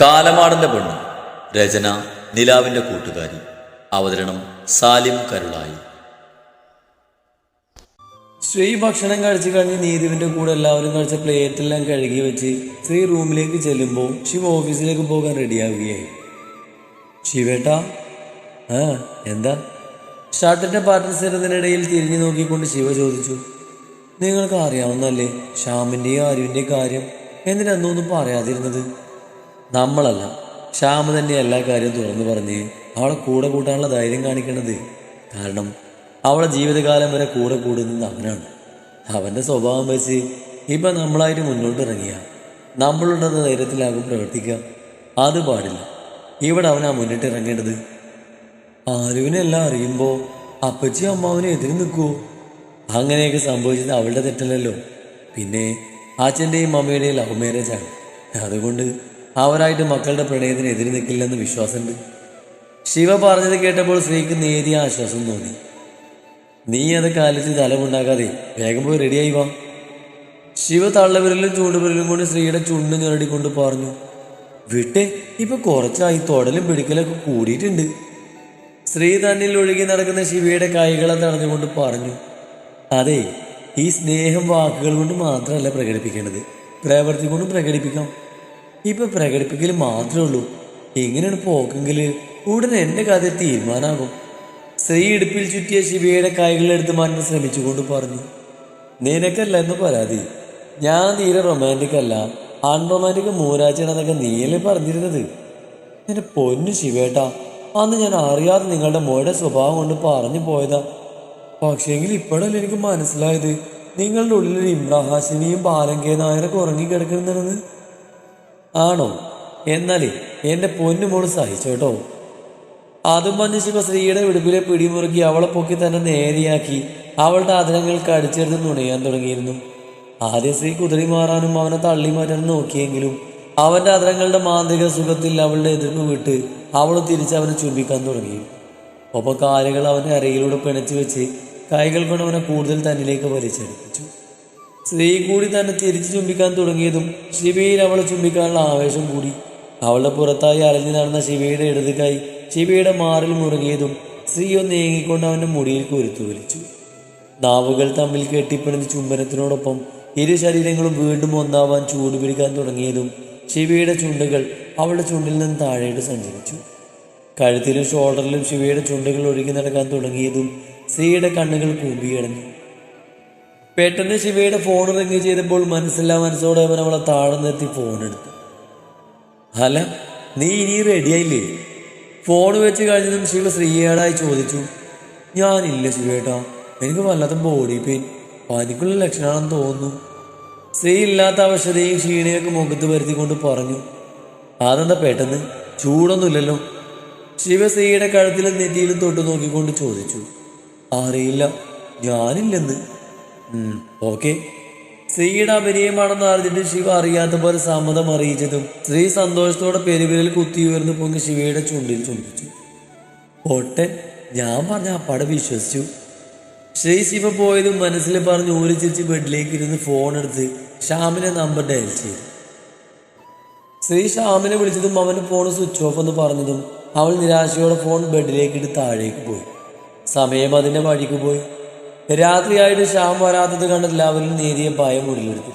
കാലമാടന്റെ പെണ്ണ്. രചന നിലാവിന്റെ കൂട്ടുകാരി. അവതരണം സാലിം കരുളായി. ശ്രീ ഭക്ഷണം കഴിച്ചു കഴിഞ്ഞ് നീതുവിന്റെ കൂടെ എല്ലാവരും കഴിച്ച പ്ലേറ്റെല്ലാം കഴുകി വെച്ച് ശ്രീ റൂമിലേക്ക് ചെല്ലുമ്പോൾ ശിവ ഓഫീസിലേക്ക് പോകാൻ റെഡിയാവുകയായി. ശിവേട്ടാ ആ എന്താ? ഷർട്ടിന്റെ പാർട്ടി സ്ഥിരത്തിനിടയിൽ തിരിഞ്ഞു നോക്കിക്കൊണ്ട് ശിവ ചോദിച്ചു നിങ്ങൾക്ക് അറിയാവുന്നല്ലേ ശ്യാമിന്റെയും ആരുവിന്റെയും കാര്യം? എന്തിനൊന്നും പറയാതിരുന്നത്? നമ്മളല്ല. ശ്യാമ തന്നെ എല്ലാ കാര്യവും തുറന്നു പറഞ്ഞ് അവളെ കൂടെ കൂട്ടാനുള്ള ധൈര്യം കാണിക്കണത്. കാരണം അവളെ ജീവിതകാലം വരെ കൂടെ കൂടുന്നത് അവനാണ്. അവന്റെ സ്വഭാവം വെച്ച് ഇപ്പം നമ്മളായിട്ട് മുന്നോട്ട് ഇറങ്ങിയ. നമ്മളുടെ ധൈര്യത്തിലാകും പ്രവർത്തിക്കുക. അത് പാടില്ല. ഇവിടെ അവനാ മുന്നിട്ട് ഇറങ്ങേണ്ടത്. ആരുവിനെല്ലാം അറിയുമ്പോൾ അപ്പച്ചി അമ്മാവിനെ എതിര് നിൽക്കുവോ അങ്ങനെയൊക്കെ സംഭവിച്ചത് അവളുടെ തെറ്റല്ലല്ലോ. പിന്നെ അച്ഛന്റെയും അമ്മയുടെയും ലവ് മാരേജാണ് അതുകൊണ്ട് അവരായിട്ട് മക്കളുടെ പ്രണയത്തിന് എതിര് നിൽക്കില്ലെന്ന് വിശ്വാസമുണ്ട്. ശിവ പറഞ്ഞത് കേട്ടപ്പോൾ സ്ത്രീക്ക് നേരിയ ആശ്വാസം തോന്നി. നീ അത് കാലിച്ച് തലമുണ്ടാക്കാതെ വേഗം പോയി റെഡിയായി വാ. ശിവ തള്ളവിരലും ചൂണ്ടുവിരലും കൊണ്ട് സ്ത്രീയുടെ ചുണ്ട് ഞെരടിക്കൊണ്ട് പറഞ്ഞു വിട്ടെ ഇപ്പൊ കുറച്ചായി തൊടലും പിടിക്കലൊക്കെ കൂടിയിട്ടുണ്ട്. സ്ത്രീ തന്നിൽ ഒഴുകി നടക്കുന്ന ശിവയുടെ കൈകളെ തടഞ്ഞുകൊണ്ട് പറഞ്ഞു അതെ ഈ സ്നേഹം വാക്കുകൾ കൊണ്ട് മാത്രമല്ല പ്രകടിപ്പിക്കേണ്ടത്. പ്രവർത്തി കൊണ്ടും പ്രകടിപ്പിക്കാം. ഇപ്പൊ പ്രകടിപ്പിക്കൽ മാത്രമേ ഉള്ളൂ. ഇങ്ങനെയാണ് പോക്കെങ്കിൽ ഉടനെ എന്റെ കഥ തീരുമാനാകും. സ്ത്രീ ഇടുപ്പിൽ ചുറ്റിയ ശിവയുടെ കൈകളെടുത്ത് മാറ്റാൻ ശ്രമിച്ചുകൊണ്ട് പറഞ്ഞു നിനക്കല്ല എന്ന് പരാതി. ഞാൻ തീരെ റൊമാന്റിക് അല്ല. അൺറൊമാന്റിക് മൂരാച്ചയാണെന്നൊക്കെ നീയല്ലേ പറഞ്ഞിരുന്നത്? എന്റെ പൊന്നു ശിവേട്ടാ അന്ന് ഞാൻ അറിയാതെ നിങ്ങളുടെ മോയുടെ സ്വഭാവം കൊണ്ട് പറഞ്ഞു പോയതാ. പക്ഷേങ്കിൽ ഇപ്പോഴല്ലേ എനിക്ക് മനസ്സിലായത്? നിങ്ങളുടെ ഉള്ളിൽ ഇമ്രാഹാസിനിയും ബാലങ്കേ നായരൊക്കെ ഉറങ്ങിക്കിടക്കുന്നുണ്ടെന്ന്. ആണോ? എന്നാലേ എന്റെ പൊന്നു മോൾ കേട്ടോ. അതും പറഞ്ഞ് ശിവ സ്ത്രീയുടെ വിടുപ്പിലെ പിടിമുറുക്കി അവളെ പൊക്കി തന്നെ നേരെയാക്കി അവളുടെ അതിരങ്ങൾ അടിച്ചെടുത്ത് നുണയാൻ തുടങ്ങിയിരുന്നു. ആദ്യം സ്ത്രീ കുതിരി മാറാനും അവനെ തള്ളി മാറ്റാനും നോക്കിയെങ്കിലും അവന്റെ അതിരങ്ങളുടെ മാന്ത്രിക സുഖത്തിൽ അവളുടെ എതിർപ്പ് വിട്ട് അവൾ തിരിച്ച് അവനെ ചുംബിക്കാൻ തുടങ്ങി. ഒപ്പം കാലുകൾ അവന്റെ അരയിലൂടെ പിണച്ചു വെച്ച് കൈകൾ കൊണ്ട് അവനെ കൂടുതൽ തന്നിലേക്ക് വലിച്ചെടുപ്പിച്ചു. സ്ത്രീ കൂടി തന്നെ തിരിച്ചു ചുംബിക്കാൻ തുടങ്ങിയതും ശിവയിൽ അവളെ ചുംബിക്കാനുള്ള ആവേശം കൂടി. അവളുടെ പുറത്തായി അലഞ്ഞു നടന്ന ശിവയുടെ ഇടതുകായി ശിവയുടെ മാറിൽ മുറുകിയതും സ്ത്രീ ഒന്ന് ഏങ്ങിക്കൊണ്ട് അവന്റെ മുടിയിൽ കുരുത്തു വലിച്ചു നാവുകൾ തമ്മിൽ കെട്ടിപ്പിണഞ്ഞ് ചുംബനത്തിനോടൊപ്പം ഇരു ശരീരങ്ങളും വീണ്ടും ഒന്നാവാൻ ചൂടുപിടിക്കാൻ തുടങ്ങിയതും ശിവയുടെ ചുണ്ടുകൾ അവളുടെ ചുണ്ടിൽ നിന്ന് താഴേട്ട് സഞ്ചരിച്ചു. കഴുത്തിലും ഷോൾഡറിലും ശിവയുടെ ചുണ്ടുകൾ ഒഴുകി നടക്കാൻ തുടങ്ങിയതും സ്ത്രീയുടെ കണ്ണുകൾ കൂമ്പിയടഞ്ഞു പെട്ടെന്ന് ശിവയുടെ ഫോൺ റിങ് ചെയ്തപ്പോൾ മനസ്സില്ലാ മനസ്സോടെ അവൻ അവളെ താഴെ നിർത്തി ഫോൺ എടുത്തു. അല്ല നീ ഇനി റെഡിയായില്ലേ ഫോൺ വെച്ച് കഴിഞ്ഞതും ശിവ ശ്രീയേടായി ചോദിച്ചു. ഞാനില്ല ശിവേട്ടാ എനിക്ക് വല്ലാത്ത ബോഡി പെയിൻ പനിക്കുള്ള ലക്ഷണമാണെന്ന് തോന്നുന്നു. സ്ത്രീ ഇല്ലാത്ത അവശതയും ക്ഷീണയൊക്കെ മുഖത്ത് വരുത്തിക്കൊണ്ട് പറഞ്ഞു. അതെന്താ പെട്ടെന്ന്? ചൂടൊന്നുമില്ലല്ലോ. ശിവ സ്ത്രീയുടെ കഴുത്തിലും നെറ്റിയിലും തൊട്ട് നോക്കിക്കൊണ്ട് ചോദിച്ചു. അറിയില്ല ഞാനില്ലെന്ന്. ഓക്കെ. സ്ത്രീയുടെ അഭിനയമാണെന്ന് അറിഞ്ഞിട്ട് ശിവ അറിയാത്ത പോലെ സമ്മതം അറിയിച്ചതും സ്ത്രീ സന്തോഷത്തോടെ പെരുവിരൽ കുത്തി ഉയർന്നു പൊങ്ങി ശിവയുടെ ചുണ്ടിൽ ചുംബിച്ചു. പോട്ടെ ഞാൻ പറഞ്ഞ അപ്പാടെ വിശ്വസിച്ചു. ശ്രീ ശിവ പോയതും മനസ്സിൽ പറഞ്ഞ് ഊരി ചിരിച്ച് ബെഡിലേക്ക് ഇരുന്ന് ഫോൺ എടുത്ത് ശ്യാമിനെ നമ്പർ ഡയൽ ചെയ്തു. ശ്രീ ശ്യാമിനെ വിളിച്ചതും അവന്റെ ഫോൺ സ്വിച്ച് ഓഫ് എന്ന് പറഞ്ഞതും അവൾ നിരാശയോടെ ഫോൺ ബെഡിലേക്ക് ഇട്ട് താഴേക്ക് പോയി. സമയം അതിന്റെ വഴിക്ക് പോയി. രാത്രിയായിട്ട് ശ്യാം വരാത്തത് കണ്ട് എല്ലാവരും നേരിയ ഭയം ഉള്ളിലെടുത്തു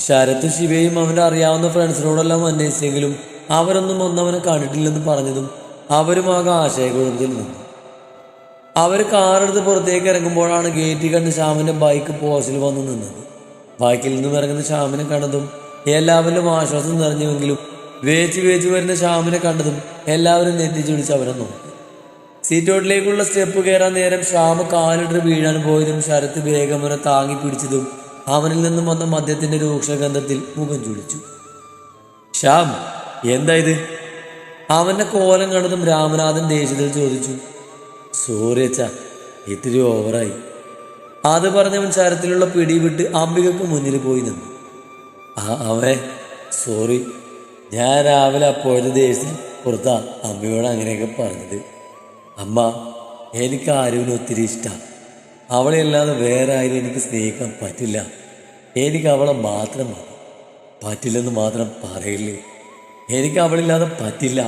ശരത്ത് ശിവയും അവനെ അറിയാവുന്ന ഫ്രണ്ട്സിനോടെല്ലാം അന്വേഷിച്ചെങ്കിലും അവരൊന്നും ഒന്നവനെ കണ്ടിട്ടില്ലെന്ന് പറഞ്ഞതും അവരും ആകെ ആശയക്കുഴപ്പത്തിൽ നിന്നു. അവർ കാറെടുത്ത് പുറത്തേക്ക് ഇറങ്ങുമ്പോഴാണ് ഗേറ്റിൽ കണ്ട് ശ്യാമിന്റെ ബൈക്ക് പോസ്റ്റിൽ വന്ന് നിന്നത്. ബൈക്കിൽ നിന്നും ഇറങ്ങുന്ന ശ്യാമിനെ കണ്ടതും എല്ലാവരിലും ആശ്വാസം നിറഞ്ഞുവെങ്കിലും വേച്ച് വേച്ച് വരുന്ന ശ്യാമിനെ കണ്ടതും എല്ലാവരും നെറ്റിച്ചു വിളിച്ച് അവരെ നോക്കി. സീറ്റോട്ടിലേക്കുള്ള സ്റ്റെപ്പ് കയറാൻ നേരം ശ്യാമ കാലിട്ട് വീഴാൻ പോയതും ശരത്ത് വേഗം അവനെ താങ്ങി പിടിച്ചതും അവനിൽ നിന്നും വന്ന മദ്യത്തിന്റെ രൂക്ഷഗന്ധത്തിൽ മുഖം ചുളിച്ചു. ശ്യാം എന്താ ഇത്? അവന്റെ കോലം കണ്ടതും രാമനാഥൻ ദേഷ്യത്തിൽ ചോദിച്ചു. അച്ഛാ ഇത്തിരി ഓവറായി. അത് പറഞ്ഞവൻ ശരത്തിലുള്ള പിടി വിട്ട് അംബികക്ക് മുന്നിൽ പോയി നിന്നു. ആ അവേ സോറി. ഞാൻ രാവിലെ അപ്പോഴത്തെ ദേഷ്യം പുറത്താ അമ്മയോട് അങ്ങനെയൊക്കെ പറഞ്ഞത്. അമ്മ എനിക്ക് ആരുവിനെ ഒത്തിരി ഇഷ്ടമാണ് അവളെ അല്ലാതെ വേറെ ആരും എനിക്ക് സ്നേഹിക്കാൻ പറ്റില്ല. എനിക്ക് അവളെ മാത്രം മതി. പറ്റില്ലെന്ന് മാത്രം പറയില്ലേ. എനിക്ക് അവളില്ലാതെ പറ്റില്ല.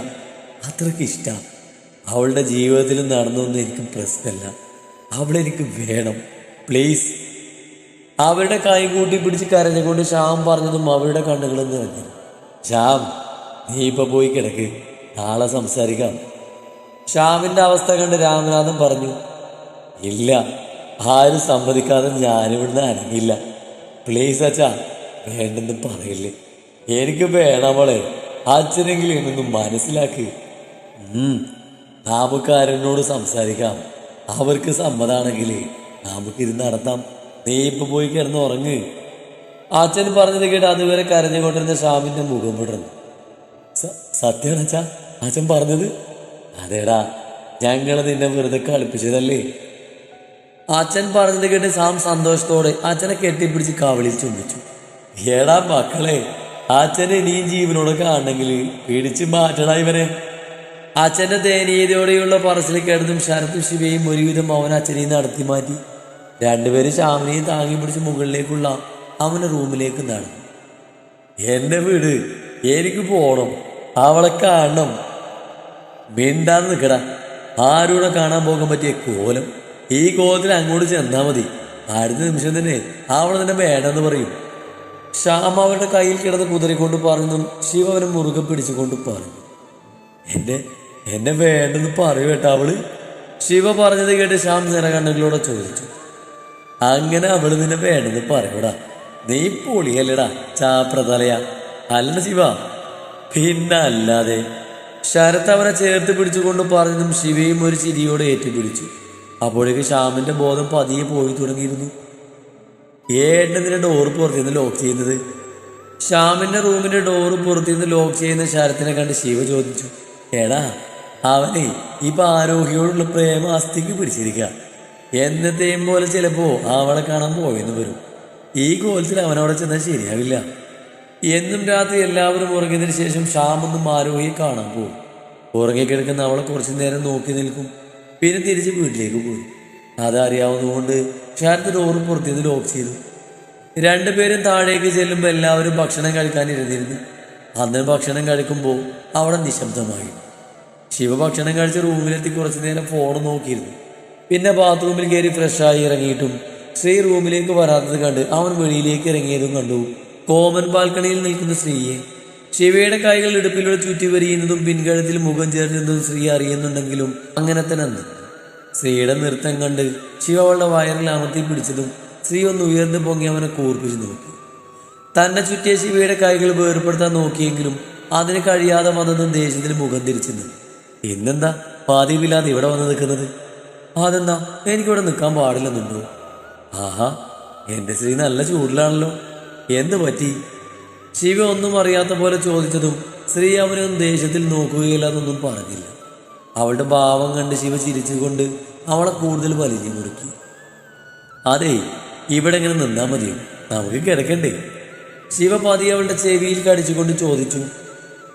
അത്രയ്ക്ക് ഇഷ്ടം. അവളുടെ ജീവിതത്തിൽ നടന്നൊന്നും എനിക്ക് പ്രശ്നമല്ല. അവളെനിക്ക് വേണം. പ്ലീസ് അവരുടെ കൈ കൂട്ടി പിടിച്ച് കരഞ്ഞുകൊണ്ട് ശ്യാം പറഞ്ഞതും അവരുടെ കണ്ണുകൾ നിറഞ്ഞു. ശ്യാം നീ ഇപ്പൊ പോയി കിടക്ക്. നാളെ സംസാരിക്കാം. ശ്യാമിന്റെ അവസ്ഥ കണ്ട് രാമനാഥൻ പറഞ്ഞു ഇല്ല ആരും സമ്മതിക്കാതെ ഞാനിവിടുന്ന് അനങ്ങില്ല. പ്ലീസ് അച്ഛാ വേണ്ടെന്ന് പറയില്ലേ. എനിക്ക് വേണമോളെ അച്ഛനെങ്കിലും എന്നൊന്ന് മനസ്സിലാക്ക്. നാമക്കാരനോട് സംസാരിക്കാം. അവർക്ക് സമ്മതാണെങ്കിൽ നമുക്കിത് നടത്താം. നീ ഇപ്പൊ പോയി കിടന്ന് ഉറങ്ങ്. അച്ഛൻ പറഞ്ഞത് കേട്ട് അതുവരെ കരഞ്ഞുകൊണ്ടിരുന്ന ശ്യാമിന്റെ മുഖം വിടർന്നു സത്യമാണ് അച്ഛാ അച്ഛൻ പറഞ്ഞത് അതേടാ ഞങ്ങൾ നിന്നെ വെറുതെ കളിപ്പിച്ചതല്ലേ? അച്ഛൻ പറഞ്ഞത് കേട്ട് സാം സന്തോഷത്തോടെ അച്ഛനെ കെട്ടിപ്പിടിച്ച് കവളിൽ ചുംബിച്ചു. ഏടാ മക്കളെ അച്ഛനെ ഇനിയും ജീവനോട് കാണണമെങ്കിൽ പിടിച്ച് മാറ്റടാ ഇവരെ അച്ഛന്റെ ദയനീയതയോടെയുള്ള പറച്ചിൽ കേട്ടതും ശരത്തും ശിവയും ഒരുവിധം അവൻ അച്ഛനെയും നടത്തി മാറ്റി. രണ്ടുപേരും ശ്യാമിനെയും താങ്ങി പിടിച്ച് മുകളിലേക്കുള്ള അവന്റെ റൂമിലേക്ക് നടന്നു. എന്റെ വീട് എനിക്ക് പോണം. അവളെ കാണണം. മിണ്ടാതെ നിൽക്കടാ ആരൂടെ കാണാൻ പോകാൻ പറ്റിയ കോലം? ഈ കോലത്തിൽ അങ്ങോട്ട് ചെന്നാൽ മതി. അടുത്ത നിമിഷം തന്നെ അവളെ തന്നെ വേണമെന്ന് പറയും. ശ്യാമ അവരുടെ കയ്യിൽ കിടന്ന് കുതിരക്കൊണ്ട് പറഞ്ഞതും ശിവ അവനെ മുറുകെ പിടിച്ചുകൊണ്ട് പറഞ്ഞു. എന്നെ എന്നെ വേണ്ടെന്ന് പറയൂ കേട്ടോ അവൾ. ശിവ പറഞ്ഞത് കേട്ട് ശ്യാം നിറകണ്ണുകളോടെ ചോദിച്ചു. അങ്ങനെ അവൾ നിന്നെ വേണ്ടെന്ന് പറയൂടാ. നീ പൊളിയല്ലടാ ചാപ്രതലയാ. അല്ല ശിവ. പിന്നെ ശരത്ത് അവനെ ചേർത്ത് പിടിച്ചുകൊണ്ട് പറഞ്ഞതും ശിവയും ഒരു ചിരിയോടെ ഏറ്റുപിടിച്ചു. അപ്പോഴേക്ക് ശ്യാമിന്റെ ബോധം പതിയെ പോയി തുടങ്ങിയിരുന്നു. ഏട്ടന്റെ ഡോർ പുറത്തുനിന്ന് ലോക്ക് ചെയ്യുന്നത്. ശ്യാമിന്റെ റൂമിന്റെ ഡോറ് പുറത്തുനിന്ന് ലോക്ക് ചെയ്യുന്ന ശരത്തിനെ കണ്ട് ശിവ ചോദിച്ചു എടാ അവനെ ഇപ്പൊ ആരോഗ്യയോടുള്ള പ്രേമ അസ്ഥിക്ക് പിടിച്ചിരിക്കുക എന്നത്തെയും പോലെ ചിലപ്പോ അവളെ കാണാൻ പോയെന്ന് വരും. ഈ കോലത്തിൽ അവനവിടെ ചെന്നാൽ ശരിയാവില്ല. എന്നും രാത്രി എല്ലാവരും ഉറങ്ങിയതിനു ശേഷം ശ്യാമൊന്നും ആരോഗ്യം കാണാൻ പോകും. ഉറങ്ങിക്കിടക്കുന്ന അവളെ കുറച്ചു നേരം നോക്കി നിൽക്കും. പിന്നെ തിരിച്ച് വീട്ടിലേക്ക് പോയി. അതറിയാവുന്നതുകൊണ്ട് ഷാരത്ത് ഡോറ് പുറത്തുനിന്ന് ലോക്ക് ചെയ്തു. രണ്ടുപേരും താഴേക്ക് ചെല്ലുമ്പോൾ എല്ലാവരും ഭക്ഷണം കഴിക്കാൻ ഇരുന്നിരുന്നു. അന്ന് ഭക്ഷണം കഴിക്കുമ്പോൾ അവിടെ നിശബ്ദമായി. ശിവ ഭക്ഷണം കഴിച്ച് റൂമിലെത്തി കുറച്ചു നേരം ഫോൺ നോക്കിയിരുന്നു. പിന്നെ ബാത്റൂമിൽ കയറി ഫ്രഷായി ഇറങ്ങിയിട്ടും ശ്രീ റൂമിലേക്ക് വരാത്തത് കണ്ട് അവൻ വെളിയിലേക്ക് ഇറങ്ങിയതും കണ്ടു. കോമൻ ബാൽക്കണിയിൽ നിൽക്കുന്ന സ്ത്രീയെ ശിവയുടെ കൈകൾ ഇടുപ്പിലൂടെ ചുറ്റി വരിയുന്നതും പിൻകഴുത്തിൽ മുഖം ചേർന്നതും സ്ത്രീ അറിയുന്നുണ്ടെങ്കിലും അങ്ങനെ തന്നെ അന്ന്. സ്ത്രീയുടെ നൃത്തം കണ്ട് ശിവ അവളുടെ വയറിൽ അമർത്തി പിടിച്ചതും സ്ത്രീ ഒന്ന് ഉയർന്നു പൊങ്ങി അവനെ കൂർപ്പിച്ചു നോക്കി. തന്നെ ചുറ്റിയ ശിവയുടെ കൈകൾ വേർപ്പെടുത്താൻ നോക്കിയെങ്കിലും അതിന് കഴിയാതെ വന്നതും ദേഷ്യത്തിന് മുഖം തിരിച്ചു ഇന്നെന്താ പതിവില്ലാതെ ഇവിടെ വന്ന് നിൽക്കുന്നത്? അതെന്താ? എനിക്കിവിടെ നിൽക്കാൻ പാടില്ലെന്നുണ്ടോ? ആഹാ എന്റെ സ്ത്രീ നല്ല ചൂടിലാണല്ലോ. എന്ത് പറ്റി? ശിവ ഒന്നും അറിയാത്ത പോലെ ചോദിച്ചതും സ്ത്രീ അവനൊന്നും ദേഷ്യത്തിൽ നോക്കുകയില്ലെന്നൊന്നും പറഞ്ഞില്ല. അവളുടെ ഭാവം കണ്ട് ശിവ ചിരിച്ചുകൊണ്ട് അവളെ കൂടുതൽ വലിഞ്ഞു മുറുക്കി അതെ ഇവിടെ ഇങ്ങനെ നിന്നാൽ മതിയോ? നമുക്ക് കിടക്കണ്ടേ? ശിവ പതി അവളുടെ ചെവിയിൽ കടിച്ചുകൊണ്ട് ചോദിച്ചു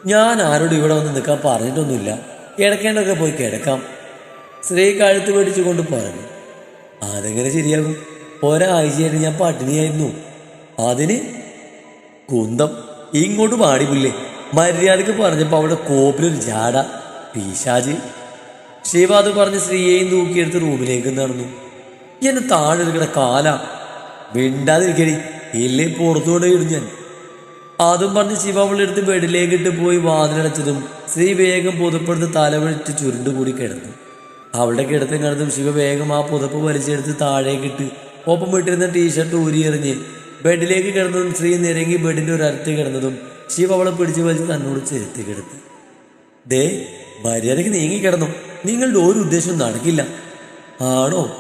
ഞാൻ ആരോടും ഇവിടെ വന്ന് നിൽക്കാൻ പറഞ്ഞിട്ടൊന്നുമില്ല. കിടക്കേണ്ടൊക്കെ പോയി കിടക്കാം. സ്ത്രീ കഴുത്ത് പിടിച്ചുകൊണ്ട് പറഞ്ഞു അതെങ്ങനെ ശരിയാകും? ഒരാഴ്ചയായിട്ട് ഞാൻ പട്ടിണിയായിരുന്നു. അതിന് കുന്തം. ഇങ്ങോട്ട് പാടിപ്പില്ലേ മര്യാദയ്ക്ക് പറഞ്ഞപ്പോൾ അവിടെ കോപ്പിലൊരു ജാട പീശാജ് ശിവ അത് പറഞ്ഞ് സ്ത്രീയെയും തൂക്കിയെടുത്ത് റൂമിലേക്ക് നടന്നു. എന്നെ താഴെ എടുക്കണ കാല. മിണ്ടാതിരിക്കണി ഇല്ലേ പുറത്തുകൊണ്ട് ഇടും ഞാൻ. അതും പറഞ്ഞ് ശിവ അവളുടെ അടുത്ത് ബെഡിലേക്ക് ഇട്ട് പോയി വാതിലടച്ചതും സ്ത്രീ വേഗം പുതപ്പെടുത്ത് തലവഴിച്ച് ചുരുണ്ടുകൂടി കിടന്നു. അവളുടെ കിടത്തും കിടന്നും ശിവ വേഗം ആ പുതപ്പ് വലിച്ചെടുത്ത് താഴേക്കിട്ട് ഒപ്പം വിട്ടിരുന്ന ടീഷർട്ട് ഊരിയെറിഞ്ഞ് ബെഡിലേക്ക് കിടന്നതും സ്ത്രീ നിരങ്ങി ബെഡിന്റെ ഒരു അരത്ത് കിടന്നതും ശിവ അവളെ പിടിച്ചു വലിച്ച് തന്നോട് ചേർത്ത് കിടത്തി. ദേ മര്യാദയ്ക്ക് നീങ്ങി കിടന്നു. നിങ്ങളുടെ ഒരു ഉദ്ദേശവും നടക്കില്ല. ആണോ?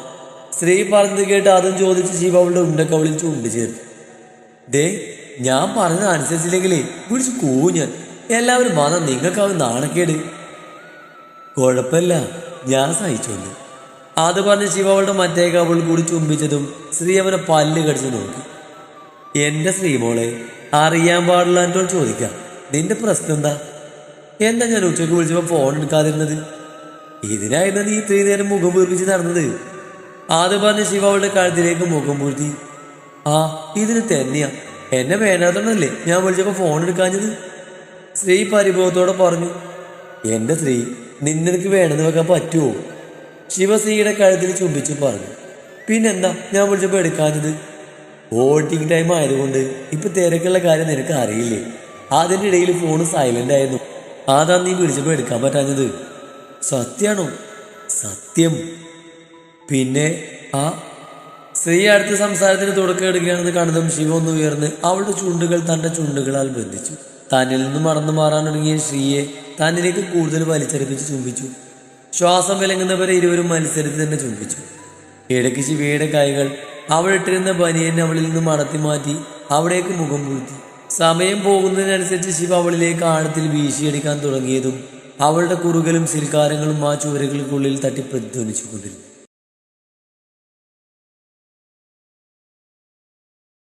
സ്ത്രീ പറഞ്ഞത് കേട്ട് അതും ചോദിച്ച് ശിവ അവളുടെ ഉണ്ടക്കവളിൽ ചൂണ്ടി ചേർത്തു. ദേ ഞാൻ പറഞ്ഞത് അനുസരിച്ചില്ലെങ്കിലേ വിളിച്ച് കൂഞ്ഞ് എല്ലാവരും വന്ന നിങ്ങൾക്കാവും നാണക്കേട്. കുഴപ്പമില്ല ഞാൻ സഹിച്ചോണ്ട്. അത് പറഞ്ഞ് ശിവ അവളുടെ മറ്റേ കവൾ കൂടി ചുംബിച്ചതും സ്ത്രീ അവനെ പല്ല് കടിച്ചു നോക്കി. എന്റെ ശ്രീമോളെ അറിയാൻ പാടില്ല എന്നോട് ചോദിക്കാം. നിന്റെ പ്രശ്നം എന്താ? എന്താ ഞാൻ ഉച്ചയ്ക്ക് വിളിച്ചപ്പോ ഫോൺ എടുക്കാതിരുന്നത്? ഇതിനായിരുന്നു നീ ഇത്രയും നേരം മുഖം വീർപ്പിച്ച് നടന്നത്. അത് പറഞ്ഞ് ശിവ അവളുടെ കഴുത്തിലേക്ക് മുഖം പൂഴ്ത്തി ആ ഇതിന് തന്നെയാ. എന്നെ വേണ്ടാത്തണല്ലേ ഞാൻ വിളിച്ചപ്പോ ഫോൺ എടുക്കാഞ്ഞത്? സ്ത്രീ പരിഭവത്തോടെ പറഞ്ഞു എന്റെ സ്ത്രീ നിന്നെനിക്ക് വേണമെന്ന് വെക്കാൻ പറ്റുമോ ശിവശ്രീയുടെ കഴുത്തിൽ ചുംബിച്ചു പറഞ്ഞു പിന്നെന്താ ഞാൻ വിളിച്ചപ്പോൾ എടുക്കാഞ്ഞത്? വോട്ടിംഗ് ടൈം ആയതുകൊണ്ട് ഇപ്പൊ തിരക്കുള്ള കാര്യം നിനക്ക് അറിയില്ലേ? അതിന്റെ ഇടയിൽ ഫോൺ സൈലന്റ് ആയിരുന്നു. അതാ നീ വിളിച്ചപ്പോൾ എടുക്കാൻ പറ്റാഞ്ഞത്. സത്യാണോ? സത്യം. പിന്നെ ആ സ്ത്രീ അടുത്ത സംസാരത്തിന് തുടക്കം എടുക്കുകയാണെന്ന് കണ്ടതും ശിവ ഒന്ന് ഉയർന്ന് അവളുടെ ചുണ്ടുകൾ തന്റെ ചുണ്ടുകളാൽ ബന്ധിച്ചു. തന്നിൽ നിന്ന് മറന്നു മാറാൻ തുടങ്ങിയ ശ്രീയെ തന്നിലേക്ക് കൂടുതൽ വലിച്ചെടുപ്പിച്ച് ചുംബിച്ചു. ശ്വാസം വിലങ്ങുന്നവരെ ഇരുവരും മത്സരത്തിൽ തന്നെ ചുംബിച്ചു. ഇടയ്ക്ക് ശിവയുടെ കൈകൾ അവളിട്ടിരുന്ന ബനിയൻ അവളിൽ നിന്ന് മടത്തി മാറ്റി അവിടേക്ക് മുഖം പൂഴ്ത്തി. സമയം പോകുന്നതിനനുസരിച്ച് ശിവ അവളിലേക്ക് ആഴത്തിൽ വീശിയടിക്കാൻ തുടങ്ങിയതും അവളുടെ കുറുകലും സിൽക്കാരങ്ങളും ആ ചുവരുകൾക്കുള്ളിൽ തട്ടി പ്രതിധ്വനിച്ചുകൊണ്ടിരുന്നു.